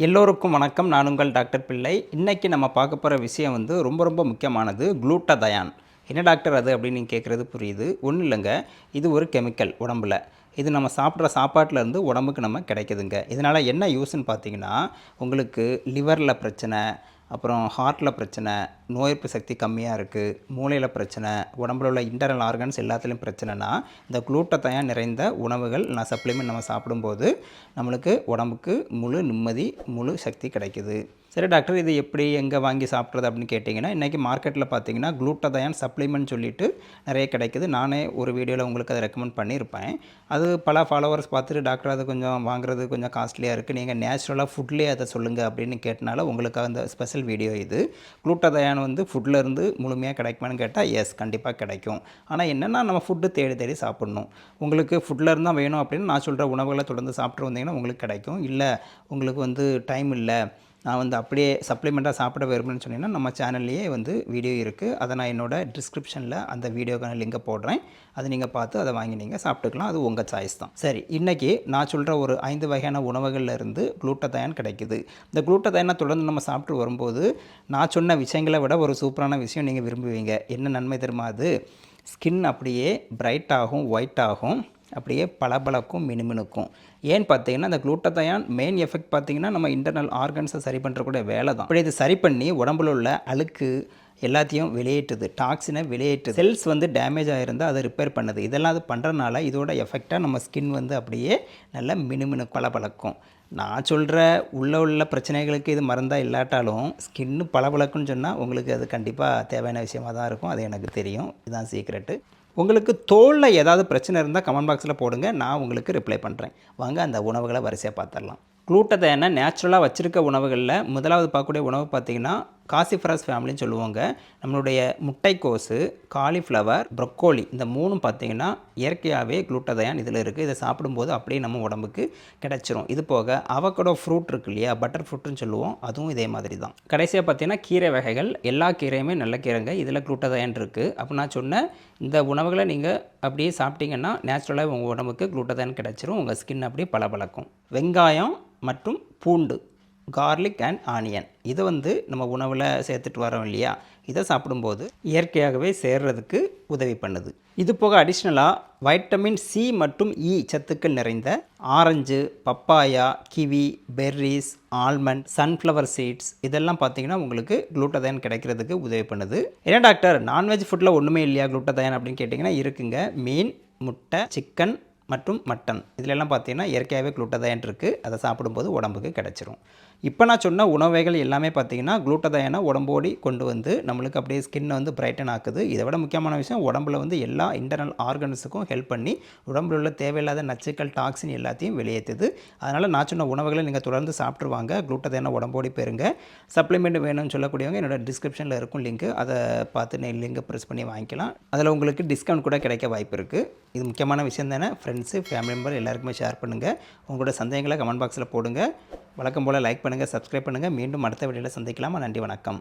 எல்லோருக்கும் வணக்கம். நான் உங்கள் டாக்டர் பிள்ளை. இன்றைக்கி நம்ம பார்க்க போகிற விஷயம் வந்து ரொம்ப ரொம்ப முக்கியமானது குளூட்டதயான். என்ன டாக்டர் அது அப்படின்னு நீங்கள் கேட்குறது புரியுது. ஒன்றும் இல்லைங்க. இது ஒரு கெமிக்கல் உடம்புல. இது நம்ம சாப்பிட்ற சாப்பாட்டிலேருந்து உடம்புக்கு நம்ம கிடைக்குதுங்க. இதனால் என்ன யூஸ்ன்னு பார்த்தீங்கன்னா உங்களுக்கு லிவரில் பிரச்சனை அப்புறம் ஹார்ட்டில் பிரச்சனை நோய் எதிர்ப்பு சக்தி கம்மியாக இருக்குது மூளையில் பிரச்சனை உடம்புல உள்ள இன்டர்னல் ஆர்கன்ஸ் எல்லாத்துலேயும் பிரச்சனைனா இந்த குளூட்டத்தையாக நிறைந்த உணவுகள் நான் சப்ளிமெண்ட் நம்ம சாப்பிடும்போது நம்மளுக்கு உடம்புக்கு முழு நிம்மதி முழு சக்தி கிடைக்குது. சரி டாக்டர் இது எப்படி எங்கே வாங்கி சாப்பிட்றது அப்படின்னு கேட்டிங்கன்னா இன்றைக்கி மார்க்கெட்டில் பார்த்தீங்கன்னா குளூட்டதயான் சப்ளிமெண்ட் சொல்லிட்டு நிறைய கிடைக்குது. நானே ஒரு வீடியோவில் உங்களுக்கு அதை ரெக்கமெண்ட் பண்ணியிருப்பேன். அது பல ஃபாலோவர்ஸ் பார்த்துட்டு டாக்டர் அது கொஞ்சம் வாங்குறது கொஞ்சம் காஸ்ட்லியாக இருக்குது நீங்கள் நேச்சுரலாக ஃபுட்லேயே அதை சொல்லுங்கள் அப்படின்னு கேட்டனால உங்களுக்கு அந்த ஸ்பெஷல் வீடியோ இது. குளூட்டதயான் வந்து ஃபுட்டில் இருந்து முழுமையாக கிடைக்குமான்னு கேட்டால் எஸ் கண்டிப்பாக கிடைக்கும். ஆனால் என்னென்னா நம்ம ஃபுட்டு தேடி தேடி சாப்பிட்ணும். உங்களுக்கு ஃபுட்டில் இருந்தால் வேணும் அப்படின்னு நான் சொல்கிற உணவுகளை தொடர்ந்து சாப்பிட்டு வந்தீங்கன்னா உங்களுக்கு கிடைக்கும். இல்லை உங்களுக்கு வந்து டைம் இல்லை. நான் வந்து அப்படியே சப்ளிமெண்ட்டாக சாப்பிட விரும்புகிறேன்னு சொன்னீங்கன்னா நம்ம சேனல்லையே வந்து வீடியோ இருக்குது அதை நான் என்னோடய டிஸ்கிரிப்ஷனில் அந்த வீடியோக்கான லிங்கை போடுறேன். அதை நீங்கள் பார்த்து அதை வாங்கி நீங்கள் சாப்பிட்டுக்கலாம். அது உங்கள் சாய்ஸ் தான். சரி இன்றைக்கி நான் சொல்கிற ஒரு ஐந்து வகையான உணவுகளில் இருந்து குளூட்டதயான் கிடைக்குது. இந்த குளூட்டதயனை தொடர்ந்து நம்ம சாப்பிட்டு வரும்போது நான் சொன்ன விஷயங்களை விட ஒரு சூப்பரான விஷயம் நீங்கள் விரும்புவீங்க. என்ன நன்மை தெரியுமா அது? ஸ்கின் அப்படியே பிரைட் ஆகும் ஒயிட் ஆகும். அப்படியே பளபளக்கும் மினுமினுக்கும். ஏன்னு பார்த்தீங்கன்னா அந்த குளூட்டத்தையான் மெயின் எஃபெக்ட் பார்த்தீங்கன்னா நம்ம இன்டர்னல் ஆர்கன்ஸை சரி பண்ணுறக்கூடிய வேலை தான் அப்படி இது சரி பண்ணி உடம்புல உள்ள அழுக்கு எல்லாத்தையும் வெளியேற்றுது. டாக்ஸினை வெளியேற்றுது. செல்ஸ் வந்து டேமேஜ் ஆகிருந்தால் அதை ரிப்பேர் பண்ணுது. இதெல்லாம் அது பண்ணுறனால இதோட எஃபெக்டாக நம்ம ஸ்கின் வந்து அப்படியே நல்லா மினுமினு பளபளக்கும். நான் சொல்கிற உள்ள உள்ள பிரச்சனைகளுக்கு இது மருந்தாக இல்லாட்டாலும் ஸ்கின்னு பளபளக்குன்னு சொன்னால் உங்களுக்கு அது கண்டிப்பாக தேவையான விஷயமா தான் இருக்கும். அது எனக்கு தெரியும். இதுதான் சீக்ரெட்டு உங்களுக்கு தோலில் ஏதாவது பிரச்சனை இருந்தால் கமெண்ட் பாக்ஸில் போடுங்க. நான் உங்களுக்கு ரிப்ளை பண்ணுறேன் வாங்க அந்த உணவுகளை வரிசையாக பார்த்துடலாம் என்ன நேச்சுரலாக வச்சுருக்க உணவுகளில் முதலாவது பார்க்கக்கூடிய உணவு பார்த்திங்கன்னா காசிஃபரஸ் ஃபேமிலின்னு சொல்லுவாங்க. நம்மளுடைய முட்டைக்கோசு காலிஃப்ளவர் ப்ரொக்கோலி இந்த மூணும் பார்த்திங்கன்னா இயற்கையாகவே குளூட்டதயான் இதில் இருக்குது. இதை சாப்பிடும்போது அப்படியே நம்ம உடம்புக்கு கிடச்சிரும். இது போக அவக்கடோ ஃப்ரூட் இருக்கு இல்லையா? பட்டர் ஃப்ரூட்டுன்னு சொல்லுவோம். அதுவும் இதே மாதிரி தான். கடைசியாக பார்த்தீங்கன்னா கீரை வகைகள். எல்லா கீரையுமே நல்ல கீரைங்க. இதில் குளூட்டதயான் இருக்குது அப்போ நான் சொன்ன இந்த உணவுகளை நீங்கள் அப்படியே சாப்பிட்டீங்கன்னா நேச்சுரலாக உங்கள் உடம்புக்கு குளூட்டதயான் கிடச்சிரும். உங்கள் ஸ்கின் அப்படியே பளபளக்கும். வெங்காயம் மற்றும் பூண்டு. கார்லிக் அண்ட் ஆனியன் இதை வந்து நம்ம உணவில் சேர்த்துட்டு வரோம் இல்லையா? இதை சாப்பிடும்போது இயற்கையாகவே சேர்றதுக்கு உதவி பண்ணுது. இது போக அடிஷ்னலாக வைட்டமின் சி மற்றும் இ சத்துக்கள் நிறைந்த orange papaya kiwi berries almond sunflower seeds இதெல்லாம் பார்த்தீங்கன்னா உங்களுக்கு குளூட்டதயன் கிடைக்கிறதுக்கு உதவி பண்ணுது. ஏன்னா டாக்டர் நான்வெஜ் ஃபுட்டில் ஒன்றுமே இல்லையா குளூட்டதயன் அப்படின்னு கேட்டிங்கன்னா இருக்குங்க. மீன் முட்டை சிக்கன் மற்றும் மட்டன். இதிலெல்லாம் பார்த்தீங்கன்னா இயற்கையாகவே குளூட்டதயன் இருக்குது அதை சாப்பிடும்போது உடம்புக்கு கிடச்சிரும். இப்போ நான் சொன்ன உணவைகள் எல்லாமே பார்த்தீங்கன்னா குளூட்டதயனை உடம்போடி கொண்டு வந்து நம்மளுக்கு அப்படியே ஸ்கின்னை வந்து பிரைட்டன் ஆக்குது. இதை விட முக்கியமான விஷயம் உடம்புல வந்து எல்லா இன்டர்னல் ஆர்கன்ஸுக்கும் ஹெல்ப் பண்ணி உடம்புல உள்ள தேவையில்லாத நச்சுக்கள் டாக்ஸின் எல்லாத்தையும் வெளியேற்றுது அதனால் நான் சொன்ன உணவுகளை நீங்கள் தொடர்ந்து சாப்பிட்ருவாங்க குளூட்டதயனை உடம்போடி பெறுங்க. சப்ளிமெண்ட் வேணும்னு சொல்லக்கூடியவங்க என்னோட டிஸ்கிரிப்ஷனில் இருக்கும் லிங்க் அதை பார்த்து நீ லிங்கை ப்ரெஸ் பண்ணி வாங்கிக்கலாம். அதில் உங்களுக்கு டிஸ்கவுண்ட் கூட கிடைக்க வாய்ப்பு இருக்குது இது முக்கியமான விஷயம் தானே ஃப்ரெண்ட்ஸு ஃபேமிலி மெம்பர் எல்லாருக்குமே ஷேர் பண்ணுங்கள் உங்களோட சந்தேகங்களை கமெண்ட் பாக்ஸில் போடுங்க. வழக்கம் போல் லைக் பண்ணுங்கள் சப்ஸ்கிரைப் பண்ணுங்கள் மீண்டும் அடுத்த வீடியோவில் சந்திக்கலாமா? நன்றி வணக்கம்.